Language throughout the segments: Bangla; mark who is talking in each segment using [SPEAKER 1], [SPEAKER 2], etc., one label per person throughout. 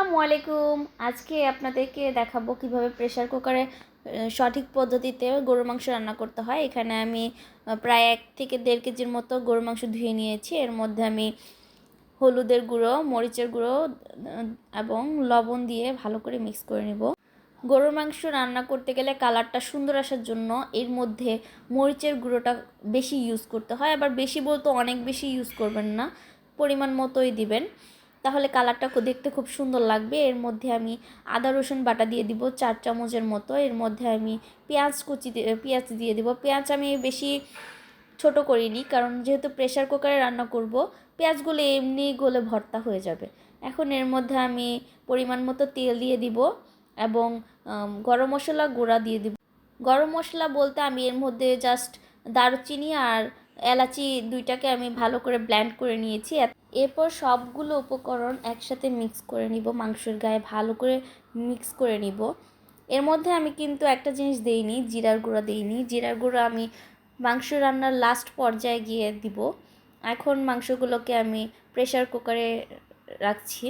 [SPEAKER 1] আসসালামু আলাইকুম। আজকে আপনাদেরকে দেখাবো কীভাবে প্রেসার কুকারে সঠিক পদ্ধতিতে গরুর মাংস রান্না করতে হয়। এখানে আমি প্রায় এক থেকে দেড় কেজির মতো গরুর মাংস ধুয়ে নিয়েছি। এর মধ্যে আমি হলুদের গুঁড়ো, মরিচের গুঁড়ো এবং লবণ দিয়ে ভালো করে মিক্স করে নিব। গরুর মাংস রান্না করতে গেলে কালারটা সুন্দর আসার জন্য এর মধ্যে মরিচের গুঁড়োটা বেশি ইউজ করতে হয়। আবার বেশি বলতে অনেক বেশি ইউজ করবেন না, পরিমাণ মতোই দিবেন। তাহলে কালারটা দেখতে খুব সুন্দর লাগবে। এর মধ্যে আমি আদা, রসুন বাটা দিয়ে দিব চার চামচের মতো। এর মধ্যে আমি পেঁয়াজ কুচি পেঁয়াজ দিয়ে দিব। পেঁয়াজ আমি বেশি ছোট করিনি, কারণ যেহেতু প্রেশার কুকারে রান্না করব, পেঁয়াজগুলো এমনি গলে ভর্তা হয়ে যাবে। এখন এর মধ্যে আমি পরিমাণ মতো তেল দিয়ে দিব এবং গরম মশলা গুঁড়া দিয়ে দিব। গরম মশলা বলতে আমি এর মধ্যে জাস্ট দারুচিনি আর এলাচি দুইটাকে আমি ভালো করে ব্ল্যান্ড করে নিয়েছি। এরপর সবগুলো উপকরণ একসাথে মিক্স করে নিব, মাংসের গায়ে ভালো করে মিক্স করে নিব। এর মধ্যে আমি কিন্তু একটা জিনিস দেইনি, জিরার গুঁড়া দেইনি। জিরার গুঁড়া আমি মাংস রান্নার লাস্ট পর্যায়ে গিয়ে দিব। এখন মাংসগুলোকে আমি প্রেসার কুকারে রাখছি।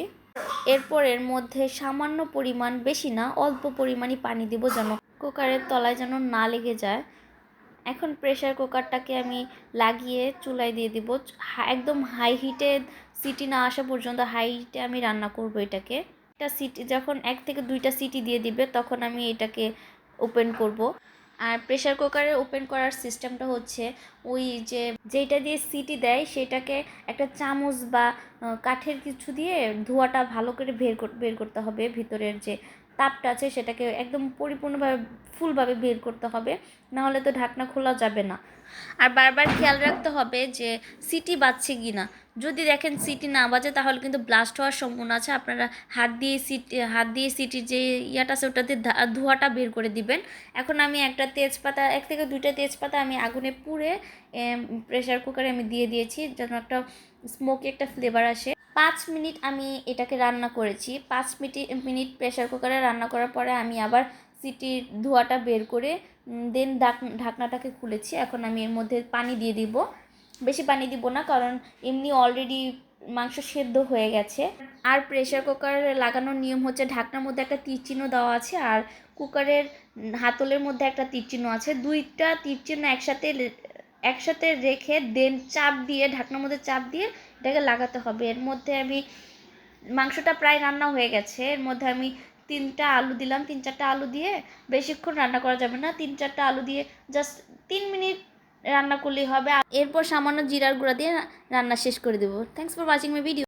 [SPEAKER 1] এরপর এর মধ্যে সামান্য পরিমাণ, বেশি না, অল্প পরিমাণই পানি দিব যেন কুকারের তলায় যেন না লেগে যায়। এখন প্রেসার কুকারটাকে আমি লাগিয়ে চুলায় দিয়ে দিব। একদম হাই হিটে সিটি না আসা পর্যন্ত হাই হিটে আমি রান্না করব এটাকে। একটা সিটি যখন এক থেকে দুইটা সিটি দিয়ে দিবে, তখন আমি এটাকে ওপেন করব। আর প্রেসার কুকারে ওপেন করার সিস্টেমটা হচ্ছে ওই যে যেটা দিয়ে সিটি দেয়, সেটাকে একটা চামচ বা কাঠের কিছু দিয়ে ধোঁয়াটা ভালো করে বের বের করতে হবে। ভিতরের যে তাপটা আছে, সেটাকে একদম পরিপূর্ণভাবে ফুলভাবে বের করতে হবে। না হলে তো ঢাকনা খোলা যাবে না। আর বারবার খেয়াল রাখতে হবে যে সিটি বাজছে কি না যদি দেখেন সিটি না বাজে, তাহলে কিন্তু ব্লাস্ট হওয়ার সম্ভাবনা আছে। আপনারা হাত দিয়ে সিটি, হাত দিয়ে সিটির যে ইয়াটা আছে, ওটাতে ধোঁয়াটা বের করে দিবেন। এখন আমি একটা তেজপাতা, এক থেকে দুইটা তেজপাতা আমি আগুনে পুড়ে প্রেসার কুকারে আমি দিয়ে দিয়েছি, যেন একটা স্মোকি একটা ফ্লেভার আসে। পাঁচ মিনিট আমি এটাকে রান্না করেছি। পাঁচ মিনিট মিনিট প্রেসার কুকারে রান্না করার পরে আমি আবার সিটির ধোঁয়াটা বের করে দেন ঢাকনাটাকে খুলেছি। এখন আমি এর মধ্যে পানি দিয়ে দিব। বেশি পানি দিব না, কারণ এমনি অলরেডি মাংস সেদ্ধ হয়ে গেছে। আর প্রেসার কুকার লাগানোর নিয়ম হচ্ছে ঢাকনার মধ্যে একটা তীরচিহ্ন দেওয়া আছে, আর কুকারের হাতলের মধ্যে একটা তীরচিহ্ন আছে। দুইটা তীরচিহ্ন একসাথে একসাথে রেখে দেন চাপ দিয়ে, ঢাকনার মধ্যে চাপ দিয়ে এটাকে লাগাতে হবে। এর মধ্যে আমি মাংসটা প্রায় রান্না হয়ে গেছে। এর মধ্যে আমি তিনটা আলু দিলাম। তিন চারটা আলু দিয়ে বেশিক্ষণ রান্না করা যাবে না। তিন চারটা আলু দিয়ে জাস্ট তিন মিনিট রান্না করলেই হবে। এরপর সামান্য জিরার গুঁড়া দিয়ে রান্না শেষ করে দেবো। Thanks for watching my video